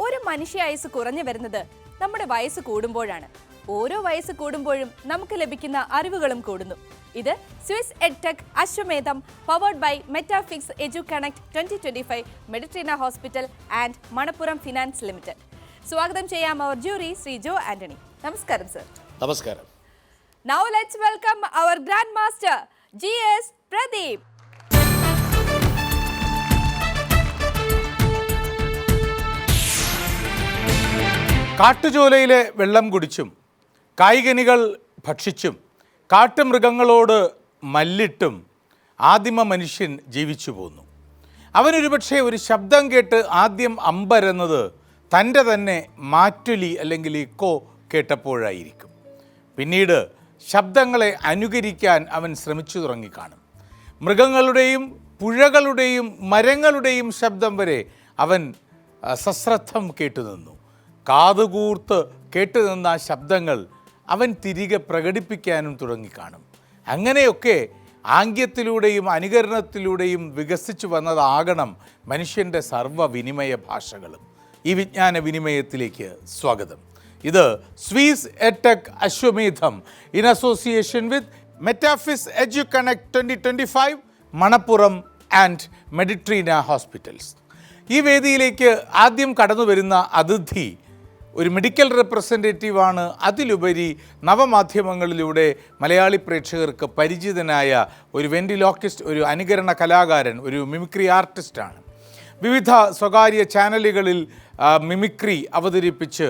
ഒരു മനുഷ്യ ആയുസ് കുറഞ്ഞു വരുന്നത് നമ്മുടെ വയസ്സ് കൂടുമ്പോഴാണ്. ഓരോ വയസ്സ് കൂടുമ്പോഴും നമുക്ക് ലഭിക്കുന്ന അറിവുകളും കൂടുന്നു. ഇത് Swiss edtech Ashwamedham powered by Metafix edu connect twenty twenty five Meditrina hospital and Manappuram finance limited. സ്വാഗതം ചെയ്യാം അവർ ജൂറി ശ്രീ ജോ ആന്റണി. നമസ്കാരം സർ. നമസ്കാരം. Now let's welcome our grand master G S Pradeep കാട്ടുചോലയിലെ വെള്ളം കുടിച്ചും കായികനികൾ ഭക്ഷിച്ചും കാട്ടുമൃഗങ്ങളോട് മല്ലിട്ടും ആദിമ മനുഷ്യൻ ജീവിച്ചു പോന്നു. അവനൊരുപക്ഷെ ഒരു ശബ്ദം കേട്ട് ആദ്യം അമ്പരന്നത് തന്റെ തന്നെ മാറ്റുലി അല്ലെങ്കിൽ ഇക്കോ കേട്ടപ്പോഴായിരിക്കും. പിന്നീട് ശബ്ദങ്ങളെ അനുകരിക്കാൻ അവൻ ശ്രമിച്ചു തുടങ്ങിക്കാണും. മൃഗങ്ങളുടെയും പുഴകളുടെയും മരങ്ങളുടെയും ശബ്ദം വരെ അവൻ സശ്രദ്ധം കേട്ടുനിന്നു. കാതുകൂർത്ത് കേട്ടുനിന്ന ആ ശബ്ദങ്ങൾ അവൻ തിരികെ പ്രകടിപ്പിക്കാനും തുടങ്ങിക്കാണും. അങ്ങനെയൊക്കെ ആംഗ്യത്തിലൂടെയും അനുകരണത്തിലൂടെയും വികസിച്ചു വന്നതാകണം മനുഷ്യന്റെ സർവവിനിമയ ഭാഷകളും. ഈ വിജ്ഞാന വിനിമയത്തിലേക്ക് സ്വാഗതം. ഇത് സ്വീസ് എടെക് Ashwamedham in association with Metafix edu connect twenty twenty five Manappuram and Meditrina hospitals. ഈ വേദിയിലേക്ക് ആദ്യം കടന്നു വരുന്ന അതിഥി ഒരു മെഡിക്കൽ റെപ്രസെന്റേറ്റീവാണ് അതിലുപരി നവമാധ്യമങ്ങളിലൂടെ മലയാളി പ്രേക്ഷകർക്ക് പരിചിതനായ ഒരു വെന്റിലോക്കിസ്റ്റ് ഒരു അനുകരണ കലാകാരൻ ഒരു മിമിക്രി ആർട്ടിസ്റ്റാണ് വിവിധ സ്വകാര്യ ചാനലുകളിൽ മിമിക്രി അവതരിപ്പിച്ച്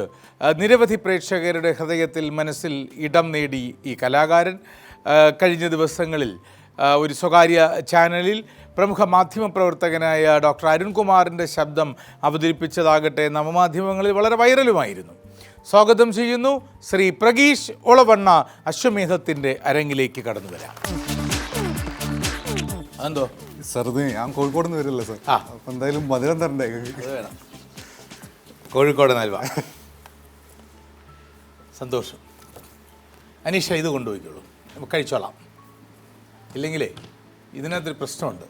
നിരവധി പ്രേക്ഷകരുടെ ഹൃദയത്തിൽ മനസ്സിൽ ഇടം നേടി ഈ കലാകാരൻ. കഴിഞ്ഞ ദിവസങ്ങളിൽ ഒരു സ്വകാര്യ ചാനലിൽ പ്രമുഖ മാധ്യമ പ്രവർത്തകനായ ഡോക്ടർ അരുൺകുമാറിന്റെ ശബ്ദം അവതരിപ്പിച്ചതാകട്ടെ നവമാധ്യമങ്ങളിൽ വളരെ വൈറലുമായിരുന്നു. സ്വാഗതം ചെയ്യുന്നു ശ്രീ പ്രഗീഷ് ഒളവണ്ണ അശ്വമേധത്തിന്റെ അരങ്ങിലേക്ക് കടന്നു വരാം. അതെന്തോ? സാർ ഇത് ഞാൻ കോഴിക്കോട് നിന്ന് വരില്ല സാർ? ആ. അപ്പം എന്തായാലും മധുരം തരണ്ടേ? കോഴിക്കോട് നൽവ. സന്തോഷം. അനീഷ ഇത് കൊണ്ടുപോയിക്കോളൂ. നമുക്ക് കഴിച്ചോളാം. ഇല്ലെങ്കിലേ ഇതിനകത്തൊരു പ്രശ്നമുണ്ട്.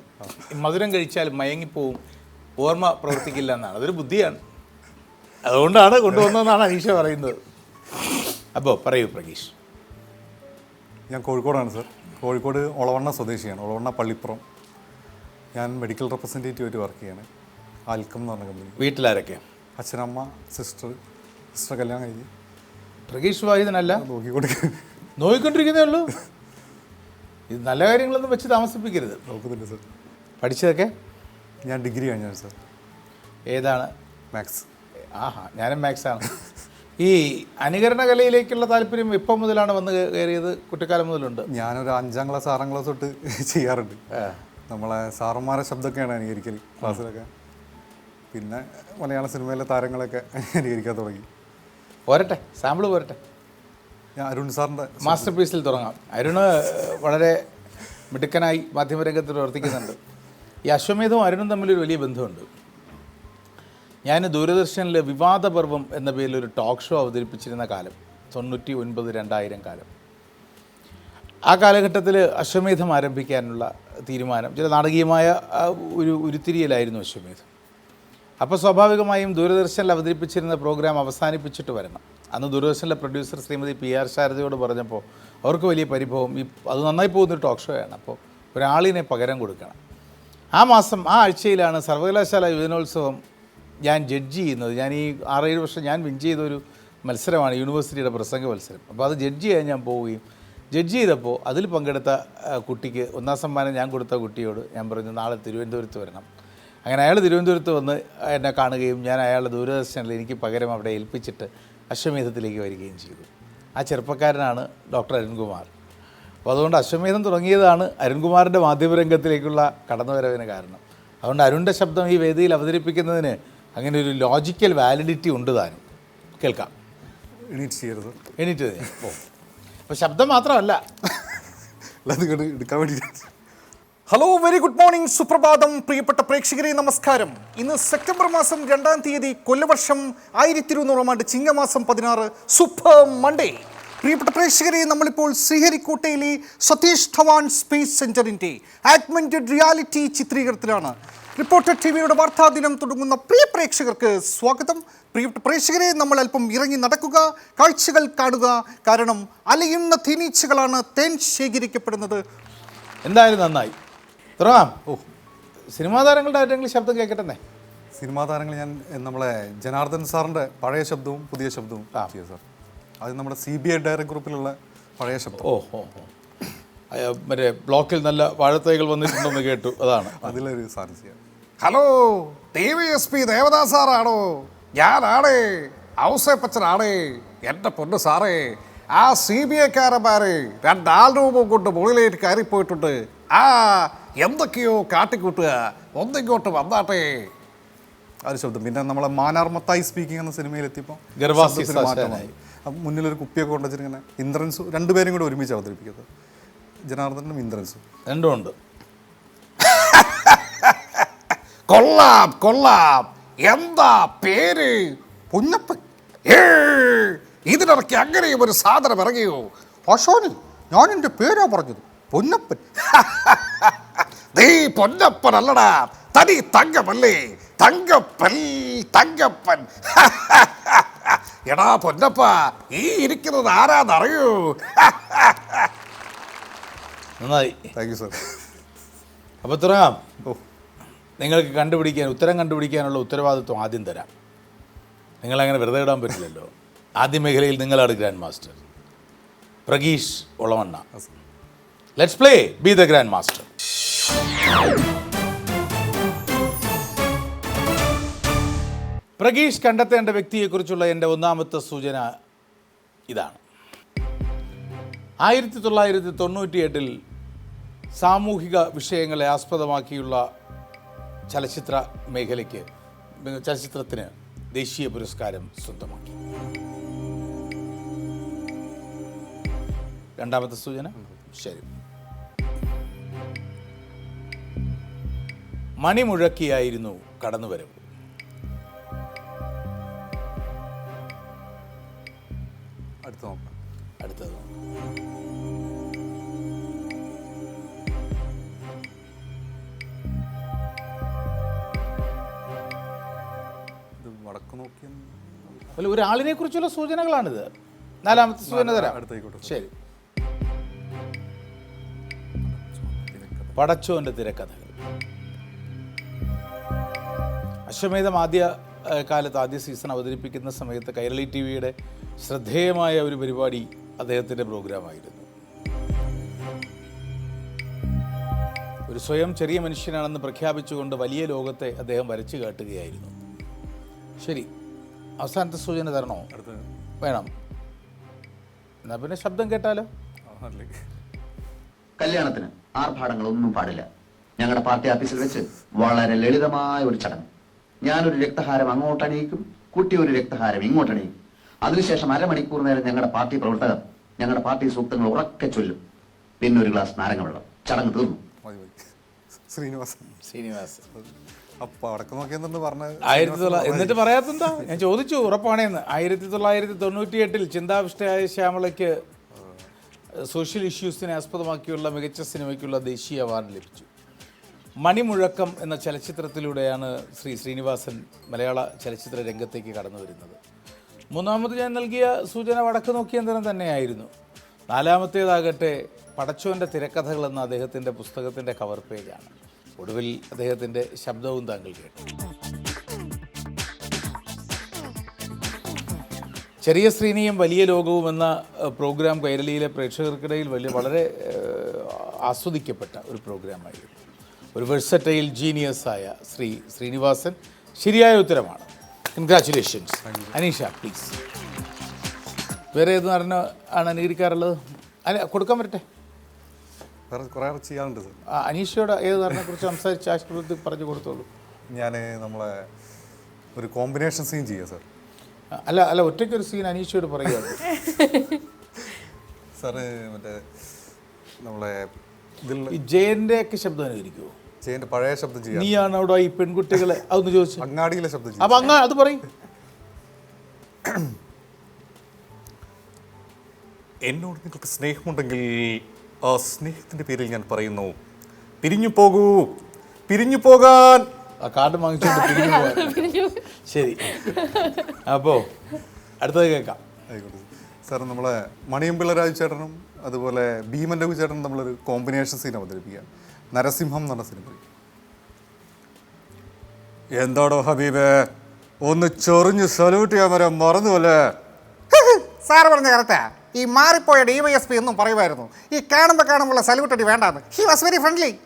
മധുരം കഴിച്ചാൽ മയങ്ങിപ്പോവും. ഓർമ്മ പ്രവർത്തിക്കില്ല എന്നാണ്. അതൊരു ബുദ്ധിയാണ്. അതുകൊണ്ടാണ് കൊണ്ടുവന്നതെന്നാണ് അനീഷ പറയുന്നത്. അപ്പോൾ പറയൂ പ്രകീഷ്. ഞാൻ കോഴിക്കോടാണ് സർ. കോഴിക്കോട് ഒളവണ്ണ സ്വദേശിയാണ്. ഒളവണ്ണ പള്ളിപ്പുറം. ഞാൻ മെഡിക്കൽ റെപ്രസെന്റേറ്റീവ് ആയിട്ട് വർക്ക് ചെയ്യാണ്. ആൽക്കം എന്ന് പറഞ്ഞ കമ്പനി. വീട്ടിലാരൊക്കെ അച്ഛനമ്മ സിസ്റ്റർ സിസ്റ്റർ കല്യാണം കഴിഞ്ഞ്. പ്രകീഷ് വായുധനല്ല നോക്കിക്കൊണ്ടിരിക്കുന്നേ ഉള്ളൂ. ഇത് നല്ല കാര്യങ്ങളൊന്നും വെച്ച് താമസിപ്പിക്കരുത്. നോക്കുന്നുണ്ട് സാർ പഠിച്ചതൊക്കെ? ഞാൻ ഡിഗ്രി കഴിഞ്ഞാണ് സാർ ഏതാണ്? മാത്സ്. ആഹാ ഞാനും മാത്സാണ്. ഈ അനുകരണ കലയിലേക്കുള്ള താല്പര്യം ഇപ്പം മുതലാണ് വന്ന് കയറിയത്? കുട്ടിക്കാലം മുതലുണ്ട്. ഞാനൊരു അഞ്ചാം ക്ലാസ് ആറാം ക്ലാസ് തൊട്ട് ചെയ്യാറുണ്ട്. നമ്മളെ സാറന്മാരെ ശബ്ദമൊക്കെയാണ് അനുകരിക്കൽ ക്ലാസ്സിലൊക്കെ. പിന്നെ മലയാള സിനിമയിലെ താരങ്ങളൊക്കെ അനുകരിക്കാൻ തുടങ്ങി. പോരട്ടെ സാമ്പിൾ പോരട്ടെ. അരുൺ സാറിന്റെ മാസ്റ്റർ പീസിൽ തുടങ്ങാം. അരുണ് വളരെ മിടുക്കനായി മാധ്യമരംഗത്ത് പ്രവർത്തിക്കുന്നുണ്ട്. ഈ അശ്വമേധവും അരുണും തമ്മിലൊരു വലിയ ബന്ധമുണ്ട്. ഞാൻ ദൂരദർശനിൽ വിവാദപർവം എന്ന പേരിൽ ഒരു ടോക്ക് ഷോ അവതരിപ്പിച്ചിരുന്ന കാലം തൊണ്ണൂറ്റി ഒൻപത് രണ്ടായിരം കാലം. ആ കാലഘട്ടത്തിൽ അശ്വമേധം ആരംഭിക്കാനുള്ള തീരുമാനം ചില നാടകീയമായ ഒരു ഉരുത്തിരിയലായിരുന്നു അശ്വമേധം. അപ്പോൾ സ്വാഭാവികമായും ദൂരദർശനിൽ അവതരിപ്പിച്ചിരുന്ന പ്രോഗ്രാം അവസാനിപ്പിച്ചിട്ട് വരണം. അന്ന് ദൂരദർശനിലെ പ്രൊഡ്യൂസർ ശ്രീമതി പി ആർ ശാരദയോട് പറഞ്ഞപ്പോൾ അവർക്ക് വലിയ പരിഭവം. ഈ അത് നന്നായി പോകുന്നൊരു ടോക്ക് ഷോ ആണ്. അപ്പോൾ ഒരാളിനെ പകരം കൊടുക്കണം. ആ മാസം ആ ആഴ്ചയിലാണ് സർവകലാശാല യുവജനോത്സവം ഞാൻ ജഡ്ജ് ചെയ്യുന്നത്. ഞാൻ ഈ ആറേഴ് വർഷം ഞാൻ വിൻ ചെയ്തൊരു മത്സരമാണ് യൂണിവേഴ്സിറ്റിയുടെ പ്രസംഗ മത്സരം. അപ്പോൾ അത് ജഡ്ജ് ചെയ്യാൻ ഞാൻ പോവുകയും ജഡ്ജ് ചെയ്തപ്പോൾ അതിൽ പങ്കെടുത്ത കുട്ടിക്ക് ഒന്നാം സമ്മാനം ഞാൻ കൊടുത്ത കുട്ടിയോട് ഞാൻ പറഞ്ഞു നാളെ തിരുവനന്തപുരത്ത് വരണം. അങ്ങനെ അയാൾ തിരുവനന്തപുരത്ത് വന്ന് എന്നെ കാണുകയും ഞാൻ അയാളുടെ ദൂരദർശനിൽ എനിക്ക് പകരം അവിടെ ഏൽപ്പിച്ചിട്ട് അശ്വമേധത്തിലേക്ക് വരികയും ചെയ്തു. ആ ചെറുപ്പക്കാരനാണ് ഡോക്ടർ അരുൺകുമാർ. അപ്പോൾ അതുകൊണ്ട് അശ്വമേധം തുടങ്ങിയതാണ് അരുൺകുമാറിന്റെ മാധ്യമരംഗത്തിലേക്കുള്ള കടന്നുവരവിന് കാരണം. അതുകൊണ്ട് അരുണിന്റെ ശബ്ദം ഈ വേദിയിൽ അവതരിപ്പിക്കുന്നതിന് അങ്ങനെ ഒരു ലോജിക്കൽ വാലിഡിറ്റി ഉണ്ട് താനും. കേൾക്കാം. എണീറ്റ് ചെയ്യരുത്. എണീറ്റ് അപ്പോൾ ശബ്ദം മാത്രമല്ല. അല്ലാതെ എടുക്കാൻ വേണ്ടിയിട്ട്. ഹലോ വെരി ഗുഡ് മോർണിംഗ് സുപ്രഭാതം പ്രിയപ്പെട്ട പ്രേക്ഷകരെ നമസ്കാരം. ഇന്ന് സെപ്റ്റംബർ മാസം രണ്ടാം തീയതി കൊല്ലവർഷം ആയിരത്തി ഇരുന്നൂറാം ആണ്ട് ചിങ്ങമാസം പതിനാറ് സൂപ്പർ മൺഡേ പ്രിയപ്പെട്ട പ്രേക്ഷകരെ നമ്മളിപ്പോൾ ശ്രീഹരിക്കോട്ടയിലെ സതീഷ് ധവാൻ സ്പേസ് സെന്ററിന്റെ ആഗ്മെന്റഡ് റിയാലിറ്റി ചിത്രീകരണത്തിലാണ്. റിപ്പോർട്ടർ ടി വിയുടെ വാർത്താദിനം തുടങ്ങുന്ന പ്രിയ പ്രേക്ഷകർക്ക് സ്വാഗതം. പ്രിയപ്പെട്ട പ്രേക്ഷകരെ നമ്മൾ അല്പം ഇറങ്ങി നടക്കുക കാഴ്ചകൾ കാണുക. കാരണം അലയുന്ന തേനീച്ചകളാണ് തേൻ ശേഖരിക്കപ്പെടുന്നത്. എന്തായാലും നന്നായി. തുടങ്ങാം ഓ സിനിമാ താരങ്ങളുടെ ആരെങ്കിലും ശബ്ദം കേൾക്കട്ടെ സിനിമാ താരങ്ങൾ ഞാൻ നമ്മളെ ജനാർദ്ദൻ സാറിന്റെ പഴയ ശബ്ദവും പുതിയ ശബ്ദവും ചെയ്യാം സാർ. അത് നമ്മുടെ സി ബി ഐ ഡയറക്ട് ഗ്രൂപ്പിലുള്ള പഴയ ശബ്ദം. ഓ ഓ ഓ അയ്യ, മറ്റേ ബ്ലോക്കിൽ നല്ല വാഴത്തൈകൾ വന്നിട്ടുണ്ടെന്ന് കേട്ടു അതാണ്. അതിലൊരു സാധനം ചെയ്യാം. Hello T V S P Devadas സാറാണോ? ഞാനാണേ ഔസേപ്പച്ചനാണേ എന്റെ പൊന്ന് സാറേ. ആ സി ബി ഐക്കാരന്മാരെ രണ്ടാൾ രൂപം കൊണ്ട് മുകളിലേക്ക് കയറിപ്പോയിട്ടുണ്ട്. ആ എന്തൊക്കെയോ കാട്ടിക്കൂട്ടുക. ഒന്നിങ്ങോട്ട് വന്നാട്ടെ. ഒരു ശബ്ദം. പിന്നെ നമ്മളെ മാനാർമത്തായി സ്പീക്കിംഗ് എന്ന സിനിമയിൽ എത്തിയപ്പോൾ ഗർഭാസി ശബ്ദത്തിന് മാറ്റം സാശാനായി. വന്നു. അപ്പൊ മുന്നിലൊരു കുപ്പിയൊക്കെ കൊണ്ടുവച്ചിട്ട് ഇന്ദ്രൻസു ഇന്ദ്രൻസ് രണ്ടുപേരും കൂടെ ഒരുമിച്ച് അവതരിപ്പിക്കുന്നത് ജനാർദ്ദനും ഇന്ദ്രൻസും. രണ്ടും ഉണ്ട്. കൊള്ളാം കൊള്ളാം. എന്താ പേര്? പൊന്നപ്പൻ. ഏ ഇതിനിടയ്ക്ക് അങ്ങനെയും ഒരു സാധനം ഇറങ്ങിയോ? അശോനി ഞാൻ എന്റെ പേരാ പറഞ്ഞത്. പൊന്നപ്പൻ. നീ പൊന്നപ്പൻ അല്ലടാ തനി തങ്കമല്ലേ. തങ്കപ്പൻ തങ്കപ്പൻ. എടാ പൊന്നപ്പ ഈ ഇരിക്കുന്നത് ആരാന്നറിയൂ? നന്നായി. താങ്ക് യു സർ അപ്പോൾ തുടങ്ങാം നിങ്ങൾക്ക് കണ്ടുപിടിക്കാൻ ഉത്തരം കണ്ടുപിടിക്കാനുള്ള ഉത്തരവാദിത്വം ആദ്യം തരാം. നിങ്ങളങ്ങനെ വെറുതെ ഇടാൻ പറ്റില്ലല്ലോ. ആദ്യ മേഖലയിൽ നിങ്ങളാണ് grand master Prageesh Olavanna let's play be the grand master Prageesh കണ്ടെത്തേണ്ട വ്യക്തിയെക്കുറിച്ചുള്ള എന്റെ ഒന്നാമത്തെ സൂചന ഇതാണ്. ആയിരത്തി തൊള്ളായിരത്തി തൊണ്ണൂറ്റി എട്ടിൽ സാമൂഹിക വിഷയങ്ങളെ ആസ്പദമാക്കിയുള്ള ചലച്ചിത്ര മേഖലയ്ക്ക് ചലച്ചിത്രത്തിന് ദേശീയ പുരസ്കാരം സ്വന്തമാക്കി. രണ്ടാമത്തെ സൂചന ശരി. മണിമുഴക്കിയായിരുന്നു കടന്നുവരവ്. അടുത്ത് നോക്കാം. അടുത്തത്. അല്ല ഒരാളിനെ കുറിച്ചുള്ള സൂചനകളാണിത്. നാലാമത്തെ സൂചന തരാം. ശരി. പടച്ചോന്റെ തിരക്കഥകൾ. അശ്വമേധം ആദ്യ കാലത്ത് ആദ്യ സീസൺ അവതരിപ്പിക്കുന്ന സമയത്ത് കൈരളി ടി വിയുടെ ശ്രദ്ധേയമായ ഒരു പരിപാടി അദ്ദേഹത്തിന്റെ പ്രോഗ്രാമായിരുന്നു ഒരു സ്വയം ചെറിയ മനുഷ്യനാണെന്ന് പ്രഖ്യാപിച്ചുകൊണ്ട് വലിയ ലോകത്തെ അദ്ദേഹം വരച്ചു കാട്ടുകയായിരുന്നു. ശരി അവസാനത്തെ സൂചന തരണോ? അടുത്ത് വേണം. എന്നാ പിന്നെ ശബ്ദം കേട്ടാലോ? കല്യാണത്തിന് ആർഭാടങ്ങളൊന്നും പാടില്ല. ഞങ്ങളുടെ പാർട്ടി ഓഫീസിൽ വെച്ച് വളരെ ലളിതമായ ഒരു ചടങ്ങ്. ഞാനൊരു രക്തഹാരം അങ്ങോട്ട് അണിയിക്കും കുട്ടി ഒരു രക്തഹാരം ഇങ്ങോട്ട് അണിയിക്കും. അതിനുശേഷം അരമണിക്കൂർ നേരം ഞങ്ങളുടെ പാർട്ടി പ്രവർത്തകർ ഞങ്ങളുടെ പാർട്ടി സൂക്തങ്ങൾ ഉറക്കെ ചൊല്ലും. പിന്നെ ഒരു ഗ്ലാസ് നാരങ്ങ വെള്ളം. ചടങ്ങ് തീർന്നു. ശ്രീനിവാസൻ. ആയിരത്തി തൊള്ളായിരത്തി എന്നിട്ട് പറയാത്തെന്താ? ഞാൻ ചോദിച്ചു ഉറപ്പാണേന്ന്. ആയിരത്തി തൊള്ളായിരത്തി തൊണ്ണൂറ്റി എട്ടിൽ ചിന്താവിഷ്ടയായ ശ്യാമളയ്ക്ക് സോഷ്യൽ ഇഷ്യൂസിനെ ആസ്പദമാക്കിയുള്ള മികച്ച സിനിമയ്ക്കുള്ള ദേശീയ അവാർഡ് ലഭിച്ചു. മണിമുഴക്കം എന്ന ചലച്ചിത്രത്തിലൂടെയാണ് ശ്രീ ശ്രീനിവാസൻ മലയാള ചലച്ചിത്ര രംഗത്തേക്ക് കടന്നു വരുന്നത്. മൂന്നാമത് ഞാൻ നൽകിയ സൂചന വടക്ക് നോക്കിയന്തരം തന്നെയായിരുന്നു. നാലാമത്തേതാകട്ടെ പടച്ചോന്റെ തിരക്കഥകൾ എന്ന അദ്ദേഹത്തിന്റെ പുസ്തകത്തിന്റെ കവർ പേജാണ് ഒടുവിൽ അദ്ദേഹത്തിന്റെ ശബ്ദവും താങ്കൾ കേട്ടു. ചെറിയ ശ്രീനിയും വലിയ ലോകവും എന്ന പ്രോഗ്രാം കൈരളിയിലെ പ്രേക്ഷകർക്കിടയിൽ വലിയ വളരെ ആസ്വദിക്കപ്പെട്ട ഒരു പ്രോഗ്രാമായിരുന്നു. ഒരു വെഴ്സറ്റൈൽ ജീനിയസ് ആയ ശ്രീ ശ്രീനിവാസൻ ശരിയായ ഉത്തരമാണ്. കൺഗ്രാറ്റുലേഷൻസ് അനീഷ പ്ലീസ് വേറെ ഏത് നടന ആണ് അനുകരിക്കാറുള്ളത് അല്ല കൊടുക്കാൻ പറ്റട്ടെ അനീഷയുടെ ചെയ്യാറുണ്ട് ഏത് നടനെക്കുറിച്ച് സംസാരിച്ച് ആശുപത്രി പറഞ്ഞു കൊടുത്തോളൂ. ഞാൻ നമ്മളെ ഒരു കോമ്പിനേഷൻ സീൻ ചെയ്യാം സാർ. അല്ല അല്ല ഒറ്റയ്ക്ക് ഒരു സീൻ അനീഷയോട് പറയുക. സാറ് മറ്റേ നമ്മളെ ജയന്റെ ഒക്കെ ശബ്ദം അനുകരിക്കുമോ ചെയ്യേണ്ട പഴയ ശബ്ദം ചെയ്യാം നീയാണ് അവിടെ ഈ പെൺകുട്ടികളെ? അതൊന്ന് ചോദിച്ചു. അങ്ങാടിയിലെ ശബ്ദം ചെയ്യാം അപ്പൊ അങ്ങ അത് പറയും. എന്നോട് നിങ്ങൾക്ക് സ്നേഹമുണ്ടെങ്കിൽ ആ സ്നേഹത്തിന്റെ പേരിൽ ഞാൻ പറയുന്നു. പിരിഞ്ഞു പോകൂ. പിരിഞ്ഞു പോകാൻ. ആ കാർഡ് വാങ്ങിച്ചുകൊണ്ട് പിരിഞ്ഞു പോകാൻ. ശരി. അപ്പോൾ അടുത്തത് കേൾക്കാം. ആയിക്കോട്ടെ. സാർ നമ്മളെ മണിയമ്പിള്ള രാജു ചേട്ടനും അതുപോലെ ഭീമൻ രഘു ചേട്ടനും നമ്മളൊരു കോമ്പിനേഷൻ സീൻ അവതരിപ്പിക്കുക നരസിംഹം എന്ന് പറഞ്ഞ സിനിമ. എന്താടോ ഹബീബേ? ഒന്ന് ചൊറിഞ്ഞ് സല്യൂട്ട് ചെയ്യാൻ വരാൻ മറന്നുവല്ലേ? സാറ് പറഞ്ഞ കറക്റ്റാ. ഈ മാറിപ്പോയ ഡി വൈ എസ് പി എന്നും പറയുമായിരുന്നു. ഈ കാണുമ്പോൾ കാണുമ്പോൾ സല്യൂട്ട് അടി വേണ്ടാന്ന്. ഹി വാസ് വെരി ഫ്രണ്ട്ലി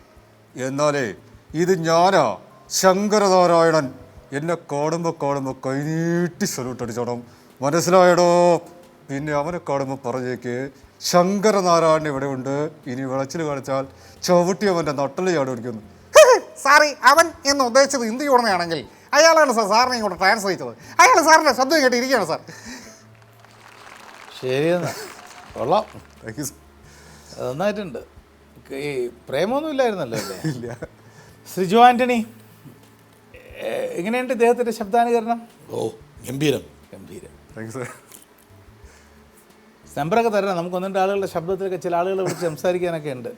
എന്നാലേ ഇത് ഞാനോ ശങ്കരനാരായണൻ. എന്നെ കാണുമ്പോൾ കാണുമ്പോൾ കൈനീട്ടി സല്യൂട്ട് അടിച്ചോണം. മനസ്സിലായടോ? പിന്നെ അവനെ കാണുമ്പോൾ പറഞ്ഞേക്ക് ശങ്കരനാരായണൻ ഇവിടെ ഉണ്ട് ഇനി വിളച്ചിൽ കാണിച്ചാൽ ചവിട്ടി അവന്റെ നട്ടൽ ചാടി പിടിക്കുന്നു സാറി അവൻ എന്ന് ഉദ്ദേശിച്ചത് ഹിന്ദി ഉടനെയാണെങ്കിൽ അയാളാണ് സാർ സാറിനെ ഇങ്ങോട്ട് ട്രാൻസ്ലേറ്റ് ചെയ്തത്. അയാൾ സാറിന്റെ ശബ്ദം കേട്ട് ഇരിക്കുകയാണ് സാർ. ശരി കൊള്ളാം. താങ്ക് യു അത് നന്നായിട്ടുണ്ട്. ഈ പ്രേമൊന്നും ഇല്ലായിരുന്നല്ലോ ഇല്ല. ശ്രിജു ആന്റണി എങ്ങനെയുണ്ട് ഇദ്ദേഹത്തിന്റെ ശബ്ദാനുകരണം? ഓ ഗംഭീരം. ഗംഭീരം. താങ്ക് യു സാർ നമ്പറൊക്കെ തരണം. നമുക്ക് ഒന്നിന്റെ ആളുകളുടെ ശബ്ദത്തിലൊക്കെ ചില ആളുകളെ വിളിച്ച് സംസാരിക്കാനൊക്കെ ഉണ്ട്.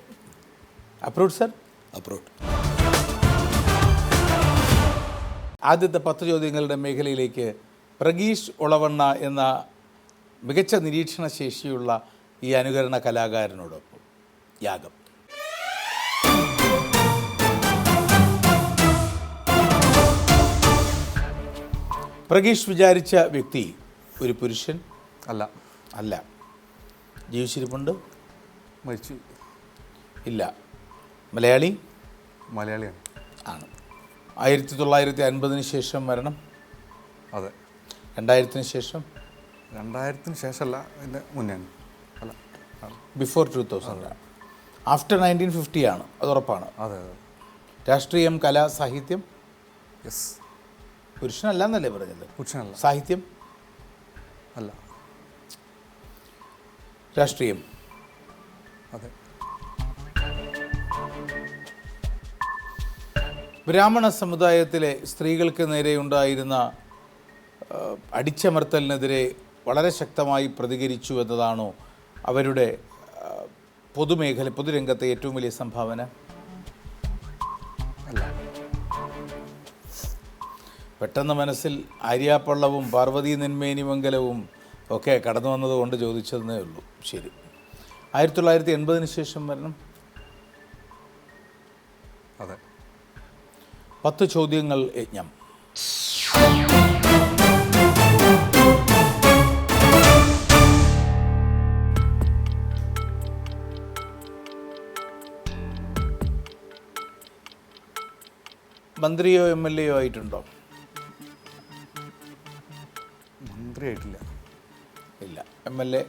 അപ്രൂവ് സർ അപ്രൂവ് ആദ്യത്തെ പത്ത് ചോദ്യങ്ങളുടെ മേഖലയിലേക്ക് പ്രഗീഷ് ഒളവണ്ണ എന്ന മികച്ച നിരീക്ഷണ ശേഷിയുള്ള ഈ അനുകരണ കലാകാരനോടൊപ്പം യാഗം. പ്രഗീഷ് വിചാരിച്ച വ്യക്തി ഒരു പുരുഷൻ? അല്ല. അല്ല. ജീവിച്ചിരിപ്പുണ്ട്? മരിച്ചു. ഇല്ല. മലയാളി? മലയാളിയാണ്. ആണ്. ആയിരത്തി തൊള്ളായിരത്തി അൻപതിന് ശേഷം മരണം? അതെ. രണ്ടായിരത്തിന് ശേഷം? രണ്ടായിരത്തിന് ശേഷമല്ല എന്റെ മുന്നേ അല്ല before two thousand after nineteen fifty ആണ്. അത് ഉറപ്പാണ്. അതെ അതെ. രാഷ്ട്രീയം കല സാഹിത്യം? യെസ് പുരുഷനല്ല എന്നല്ലേ പറഞ്ഞത്? പുരുഷനല്ല. സാഹിത്യം? അല്ല. രാഷ്ട്രീയം. അതെ. ബ്രാഹ്മണ സമുദായത്തിലെ സ്ത്രീകൾക്ക് നേരെ ഉണ്ടായിരുന്ന അടിച്ചമർത്തലിനെതിരെ വളരെ ശക്തമായി പ്രതികരിച്ചു എന്നതാണോ അവരുടെ പൊതുമേഖല പൊതുരംഗത്തെ ഏറ്റവും വലിയ സംഭാവന? അല്ല. പെട്ടെന്ന് മനസ്സിൽ ആര്യാപ്പള്ളവും പാർവതി നെന്മേനിമംഗലവും ഒക്കെ കടന്നു വന്നതുകൊണ്ട് ചോദിച്ചതെന്നേ ഉള്ളൂ. ശരി. ആയിരത്തി തൊള്ളായിരത്തി എൺപതിന് ശേഷം വരണം. അതെ. പത്ത് ചോദ്യങ്ങൾ യജ്ഞം. മന്ത്രിയോ എം എൽ എയോ ആയിട്ടുണ്ടോ? മന്ത്രിയായിട്ടില്ല. ഇല്ല. എം എൽ എ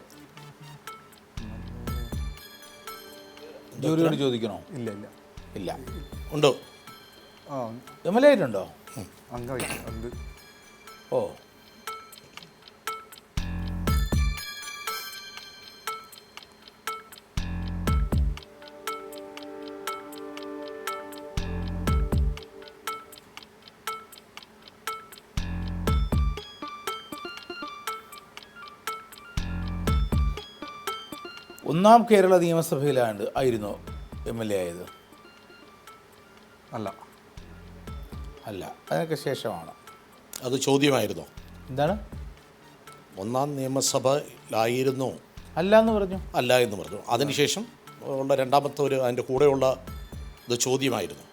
ജോലിയോട് ചോദിക്കണോ? ഇല്ല ഇല്ല. ഇല്ല. ഉണ്ടോ? ആ. എം എൽ എ ആയിട്ടുണ്ടോ? ഓ. ഒന്നാം കേരള നിയമസഭയിലാണ് ആയിരുന്നു എം എൽ എ ആയത്. അല്ല. അല്ല അതിനൊക്കെ ശേഷമാണ്. അത് ചോദ്യമായിരുന്നോ? എന്താണ്? ഒന്നാം നിയമസഭയിലായിരുന്നു. അല്ല എന്ന് പറഞ്ഞു. അല്ല എന്ന് പറഞ്ഞു. അതിനുശേഷം ഉള്ള രണ്ടാമത്തെ ഒരു അതിന്റെ കൂടെയുള്ള ഇത് ചോദ്യമായിരുന്നു.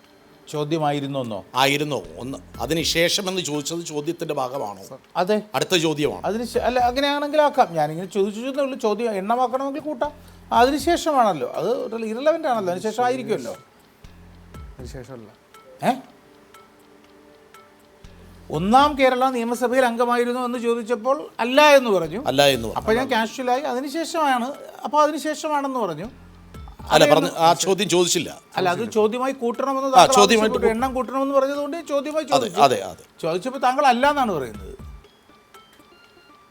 ചോദ്യമായിരുന്നു എന്നോ ആയിരുന്നോ. ഒന്ന് അതിനുശേഷം എന്ന് ചോദിച്ചത് ചോദ്യത്തിന്റെ ഭാഗമാണോ? അതെ. അടുത്ത ചോദ്യമാണ്. അതിന് അല്ല അങ്ങനെയാണെങ്കിൽ ആക്കാം. ഞാനിങ്ങനെ ചോദിച്ചു ചോദ്യം എണ്ണമാക്കണമെങ്കിൽ കൂട്ടാം. അതിനുശേഷമാണല്ലോ. അത് ഇറലവന്റ് ആണല്ലോ അതിനുശേഷം ആയിരിക്കുമല്ലോ. അതിനുശേഷമല്ല. ഏ? ഒന്നാം കേരള നിയമസഭയിൽ അംഗമായിരുന്നു എന്ന് ചോദിച്ചപ്പോൾ അല്ല എന്ന് പറഞ്ഞു. അല്ല എന്ന് പറഞ്ഞു. അപ്പോൾ ഞാൻ കാഷ്വലായി അതിനുശേഷമാണ്. അപ്പോൾ അതിനുശേഷമാണെന്ന് പറഞ്ഞു. അല്ല പറഞ്ഞു ആ ചോദ്യം ചോദിച്ചില്ല. അല്ല അത് ചോദ്യമായി കൂട്ടണമെന്ന് ആ, ചോദ്യമായിട്ട്. എണ്ണം കൂട്ടണമെന്ന് പറഞ്ഞതുകൊണ്ട് ചോദ്യമായി ചോദിച്ചു. അതെ അതെ. ചോദിച്ചപ്പോൾ താങ്കൾ അല്ല എന്നാണ് പറയുന്നത്.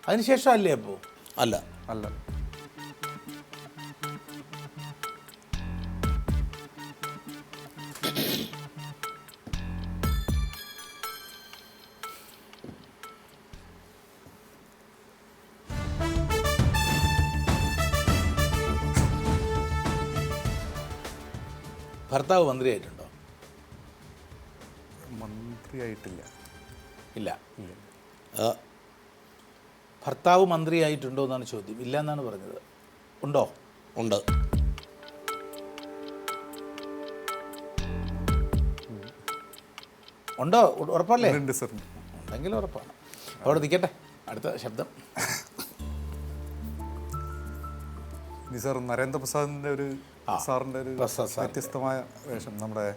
അതിനുശേഷം അല്ലേ അപ്പോൾ അല്ല. അല്ല. ഭർത്താവ് മന്ത്രിയായിട്ടുണ്ടോ? മന്ത്രി മന്ത്രിയായിട്ടില്ല. ഇല്ല. ഭർത്താവ് മന്ത്രിയായിട്ടുണ്ടോ എന്നാണ് ചോദ്യം. ഇല്ല എന്നാണ് പറഞ്ഞത്. ഉണ്ടോ? ഉണ്ട്. ഉണ്ടോ? ഉറപ്പല്ലേ? ഉണ്ട് സർ. ഉണ്ടെങ്കിൽ ഉറപ്പാണ്. അവിടെ നിൽക്കട്ടെ. അടുത്ത ശബ്ദം. ഇനി സാർ നരേന്ദ്രപ്രസാദിന്റെ ഒരു സാറിന്റെ ഒരു വ്യത്യസ്തമായ വേഷം. നമ്മുടെ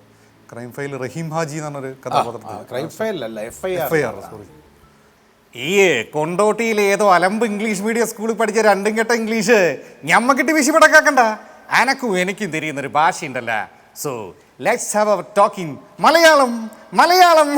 ക്രൈം ഫയൽ റഹീം ഹാജി എന്ന് പറഞ്ഞൊരു കഥാപാത്രത്തിൽ ക്രൈം ഫയൽ അല്ല F I F I R sorry ഈ കൊണ്ടോട്ടിയിൽ ഏതോ അലമ്പ് ഇംഗ്ലീഷ് മീഡിയം സ്കൂളിൽ പഠിച്ച രണ്ടും കെട്ട ഇംഗ്ലീഷ് ഞമ്മക്കിട്ട് വിശിപടക്കാക്കണ്ട അനക്കും എനിക്കും തിരിയുന്നൊരു ഭാഷയുണ്ടല്ല. So let's have our talking Malayalam Malayalam.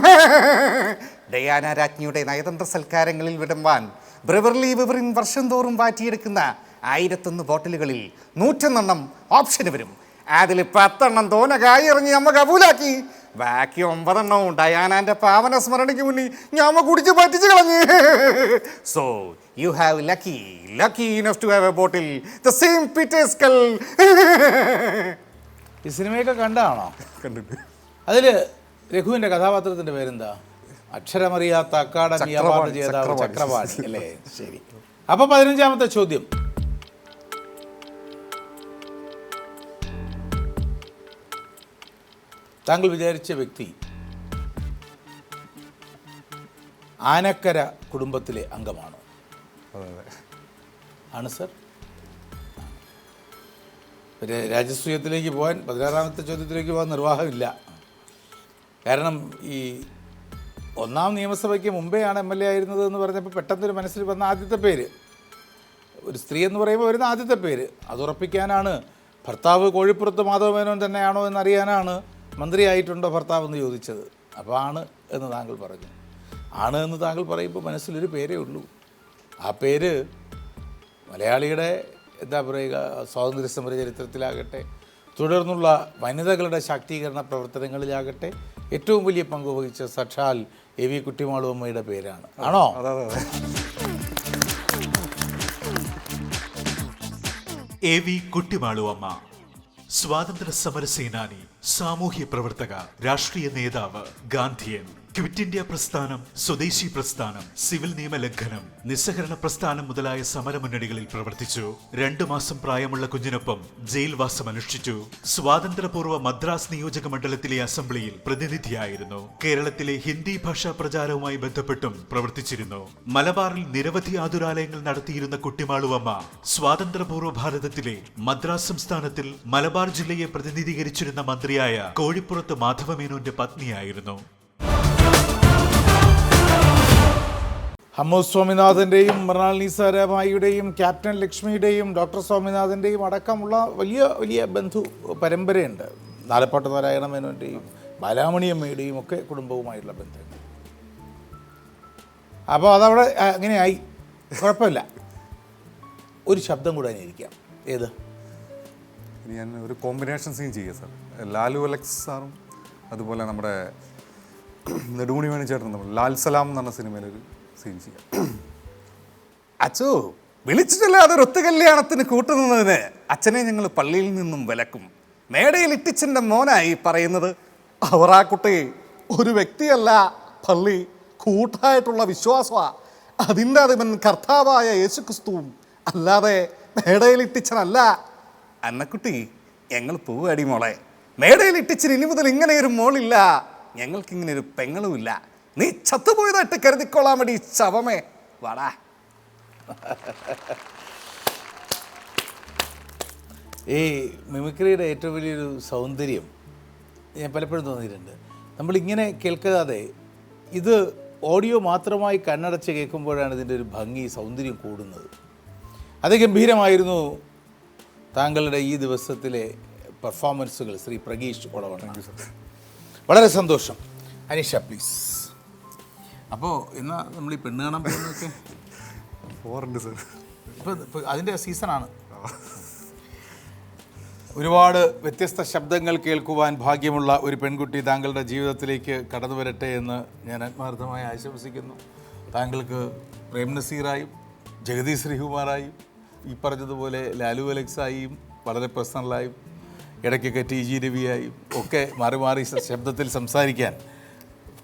Diana രാജ്ഞിയുടെ നയതന്ത്ര സൽക്കാരങ്ങളിൽ വിടുമ്പാൻ. ബ്രിവർലി വിവറിൻ വർഷം തോറും മാറ്റിയെടുക്കുന്ന ആയിരത്തൊന്ന് ബോട്ടിലുകളിൽ നൂറ്റൊന്നെണ്ണം ഓപ്ഷന് വരും. അതിൽ പത്തെണ്ണം തോന കായി ഇറങ്ങി നമ്മ കബൂലാക്കി. ബാക്കി ഒമ്പതെണ്ണവും ഡയാനാന്റെ പാവന സ്മരണയ്ക്ക് മുന്നിൽ ഞാമ കുടിച്ച് പറ്റിച്ച് കളഞ്ഞ്. So you have lucky lucky enough to have a bottle the same പിറ്റേസ്കൽ ഈ സിനിമയൊക്കെ കണ്ടാണോ കണ്ടിട്ട്. അതിൽ രഘുവിന്റെ കഥാപാത്രത്തിന്റെ പേരെന്താ? അക്ഷരമറിയാത്ത അക്കാഡമി അവാർഡ് ചെയ്ത ജേതാവ്. ചക്രപാണി. അല്ലേ? ശരി. അപ്പോൾ പതിനഞ്ചാമത്തെ ചോദ്യം. താങ്കൾ വിചാരിച്ച വ്യക്തി ആനക്കര കുടുംബത്തിലെ അംഗമാണ്? ആണ് സർ. രാജസൂയത്തിലേക്ക് പോകാൻ പതിനാറാമത്തെ ചോദ്യത്തിലേക്ക് പോകാൻ നിർവാഹമില്ല. കാരണം ഈ ഒന്നാം നിയമസഭയ്ക്ക് മുമ്പേ ആണ് എം എൽ എ ആയിരുന്നത് എന്ന് പറഞ്ഞപ്പോൾ പെട്ടെന്നൊരു മനസ്സിൽ വന്ന ആദ്യത്തെ പേര്. ഒരു സ്ത്രീ എന്ന് പറയുമ്പോൾ വരുന്ന ആദ്യത്തെ പേര്. അത് ഉറപ്പിക്കാനാണ്. ഭർത്താവ് കോഴിപ്പുറത്ത് മാധവമേനോൻ തന്നെയാണോ എന്നറിയാനാണ് മന്ത്രിയായിട്ടുണ്ടോ ഭർത്താവ് എന്ന് ചോദിച്ചത്. അപ്പോൾ ആണ് എന്ന് താങ്കൾ പറഞ്ഞു. ആണ് എന്ന് താങ്കൾ പറയുമ്പോൾ മനസ്സിലൊരു പേരേ ഉള്ളൂ. ആ പേര് മലയാളിയുടെ എന്താ പറയുക സ്വാതന്ത്ര്യ സമര ചരിത്രത്തിലാകട്ടെ തുടർന്നുള്ള വനിതകളുടെ ശാക്തീകരണ പ്രവർത്തനങ്ങളിലാകട്ടെ ഏറ്റവും വലിയ പങ്ക് വഹിച്ച സക്ഷാൽ എ വി കുട്ടിമാളുവമ്മയുടെ പേരാണ്. ആണോ? അതെ അതെ അതെ. എ വി കുട്ടിമാളുവമ്മ സ്വാതന്ത്ര്യ സമര സേനാനി സാമൂഹ്യ പ്രവർത്തക രാഷ്ട്രീയ നേതാവ് ഗാന്ധിയൻ. ക്വിറ്റ് ഇന്ത്യ പ്രസ്ഥാനം സ്വദേശി പ്രസ്ഥാനം സിവിൽ നിയമ ലംഘനം നിസ്സഹരണ പ്രസ്ഥാനം മുതലായ സമരമുന്നണികളിൽ പ്രവർത്തിച്ചു. രണ്ടു മാസം പ്രായമുള്ള കുഞ്ഞിനൊപ്പം ജയിൽവാസം അനുഷ്ഠിച്ചു. സ്വാതന്ത്ര്യപൂർവ മദ്രാസ് നിയോജക മണ്ഡലത്തിലെ അസംബ്ലിയിൽ പ്രതിനിധിയായിരുന്നു. കേരളത്തിലെ ഹിന്ദി ഭാഷാ പ്രചാരവുമായി ബന്ധപ്പെട്ടും പ്രവർത്തിച്ചിരുന്നു. മലബാറിൽ നിരവധി ആതുരാലയങ്ങൾ നടത്തിയിരുന്ന കുട്ടിമാളുവമ്മ സ്വാതന്ത്ര്യപൂർവ ഭാരതത്തിലെ മദ്രാസ് സംസ്ഥാനത്തിൽ മലബാർ ജില്ലയെ പ്രതിനിധീകരിച്ചിരുന്ന മന്ത്രിയായ കോഴിപ്പുറത്ത് മാധവമേനോന്റെ പത്നിയായിരുന്നു. ഹമ്മൂസ് സ്വാമിനാഥന്റെയും മൃണാൾ നിസാരമായിയുടെയും ക്യാപ്റ്റൻ ലക്ഷ്മിയുടെയും ഡോക്ടർ സ്വാമിനാഥന്റെയും അടക്കമുള്ള വലിയ വലിയ ബന്ധു പരമ്പരയുണ്ട്. നാലപ്പാട്ട് നാരായണ മേനോന്റെയും ബാലാമണിയമ്മയുടെയും ഒക്കെ കുടുംബവുമായിട്ടുള്ള ബന്ധം. അപ്പോൾ അതവിടെ അങ്ങനെ അങ്ങനെയായി. കുഴപ്പമില്ല. ഒരു ശബ്ദം കൂടെ അനുകരിക്കാം ഏത്? ഞാൻ ഒരു കോമ്പിനേഷൻ സീൻ ചെയ്യുക സാർ ലാലു അലക്സ് സാറും അതുപോലെ നമ്മുടെ നെടുമുണി വേണി ചേട്ടൻ ലാൽ സലാം എന്ന് പറഞ്ഞ സിനിമയിൽ ഒരു സീൻ ചെയ്യാം. അച്ചു വിളിച്ചിട്ടല്ലേ അതൊരു ഒത്തു കല്യാണത്തിന് കൂട്ടുനിന്നതിന്? അച്ഛനെ ഞങ്ങൾ പള്ളിയിൽ നിന്നും വിലക്കും. മേടയിൽ ഇട്ടിച്ചന്റെ മോനായി പറയുന്നത്. അവർ ആ കുട്ടി ഒരു വ്യക്തിയല്ല പള്ളി കൂട്ടായിട്ടുള്ള വിശ്വാസമാ. അതിന്റെ അതിമൻ കർത്താവായ യേശുക്രിസ്തുവും അല്ലാതെ മേടയിൽ ഇട്ടിച്ചനല്ല. അന്നക്കുട്ടി ഞങ്ങൾ പൂവടി മോളെ. മേടയിൽ ഇട്ടിച്ചിന് ഇനി മുതൽ ഇങ്ങനെ ഒരു മോളില്ല. ഞങ്ങൾക്കിങ്ങനെ ഒരു പെങ്ങളുമില്ല നീ ചത്തുപോയതായിട്ട് കരുതിക്കൊള്ളാൻ വേണ്ടി ശവമേ. വാടാ. ഈ മിമിക്രിയുടെ ഏറ്റവും വലിയൊരു സൗന്ദര്യം ഞാൻ പലപ്പോഴും തോന്നിയിട്ടുണ്ട്. നമ്മളിങ്ങനെ കേൾക്കാതെ ഇത് ഓഡിയോ മാത്രമായി കണ്ണടച്ച് കേൾക്കുമ്പോഴാണ് ഇതിന്റെ ഒരു ഭംഗി സൗന്ദര്യം കൂടുന്നത്. അത് ഗംഭീരമായിരുന്നു താങ്കളുടെ ഈ ദിവസത്തിലെ പെർഫോമൻസുകൾ ശ്രീ പ്രഗീഷ് ഒളവണ്ണ വളരെ സന്തോഷം. അനീഷ പ്ലീസ് അപ്പോൾ എന്നാ നമ്മൾ ഈ പെണ്ണ് കാണാൻ പോകുന്നതൊക്കെ? പോറുണ്ട് സർ. ഇപ്പം ഇപ്പോൾ അതിന്റെ സീസണാണ്. ഒരുപാട് വ്യത്യസ്ത ശബ്ദങ്ങൾ കേൾക്കുവാൻ ഭാഗ്യമുള്ള ഒരു പെൺകുട്ടി താങ്കളുടെ ജീവിതത്തിലേക്ക് കടന്നു വരട്ടെ എന്ന് ഞാൻ ആത്മാർത്ഥമായി ആശംസിക്കുന്നു. താങ്കൾക്ക് പ്രേം നസീറായും ജഗദീഷ് ശ്രീകുമാറായും ഈ പറഞ്ഞതുപോലെ ലാലു അലക്സായും വളരെ പേഴ്സണലായും ഇടയ്ക്കൊക്കെ ടി ജി രവിയായും ഒക്കെ മാറി മാറി ശബ്ദത്തിൽ സംസാരിക്കാൻ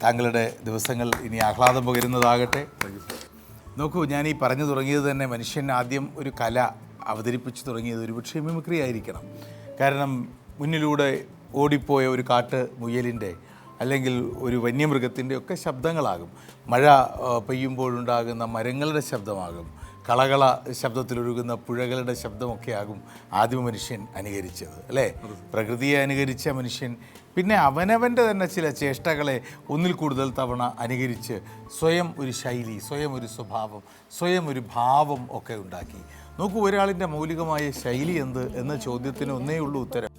താങ്കളുടെ ദിവസങ്ങൾ ഇനി ആഹ്ലാദം പകരുന്നതാകട്ടെ. നോക്കൂ ഞാൻ ഈ പറഞ്ഞു തുടങ്ങിയത് തന്നെ മനുഷ്യൻ ആദ്യം ഒരു കല അവതരിപ്പിച്ചു തുടങ്ങിയത് ഒരുപക്ഷെ മിമിക്രി ആയിരിക്കണം. കാരണം മുന്നിലൂടെ ഓടിപ്പോയ ഒരു കാട്ട് മുയലിന്റെ അല്ലെങ്കിൽ ഒരു വന്യമൃഗത്തിന്റെ ഒക്കെ ശബ്ദങ്ങളാകും. മഴ പെയ്യുമ്പോഴുണ്ടാകുന്ന മരങ്ങളുടെ ശബ്ദമാകും. കളകള ശബ്ദത്തിലൊഴുകുന്ന പുഴകളുടെ ശബ്ദമൊക്കെയാകും ആദ്യ മനുഷ്യൻ അനുകരിച്ചത് അല്ലേ? പ്രകൃതിയെ അനുകരിച്ച മനുഷ്യൻ. പിന്നെ അവനവന്റെ തന്നെ ചില ചേഷ്ടകളെ ഒന്നിൽ കൂടുതൽ തവണ അനുകരിച്ച് സ്വയം ഒരു ശൈലി സ്വയം ഒരു സ്വഭാവം സ്വയം ഒരു ഭാവം ഒക്കെ ഉണ്ടാക്കി. നോക്കൂ ഒരാളിന്റെ മൗലികമായ ശൈലി എന്ത് എന്ന ചോദ്യത്തിന് ഒന്നേ ഉള്ളൂ ഉത്തരം.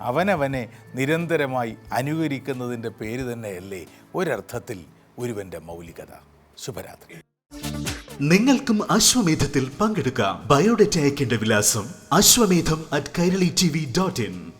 അവനവനെ നിരന്തരമായി അനുകരിക്കുന്നതിന്റെ പേര് തന്നെയല്ലേ ഒരർത്ഥത്തിൽ ഒരുവന്റെ മൗലികത. ശുഭരാത്രി. നിങ്ങൾക്കും അശ്വമേധത്തിൽ പങ്കെടുക്കാം. ബയോഡേറ്റ അയക്കേണ്ട വിലാസം Ashwamedham at Kairali T V dot in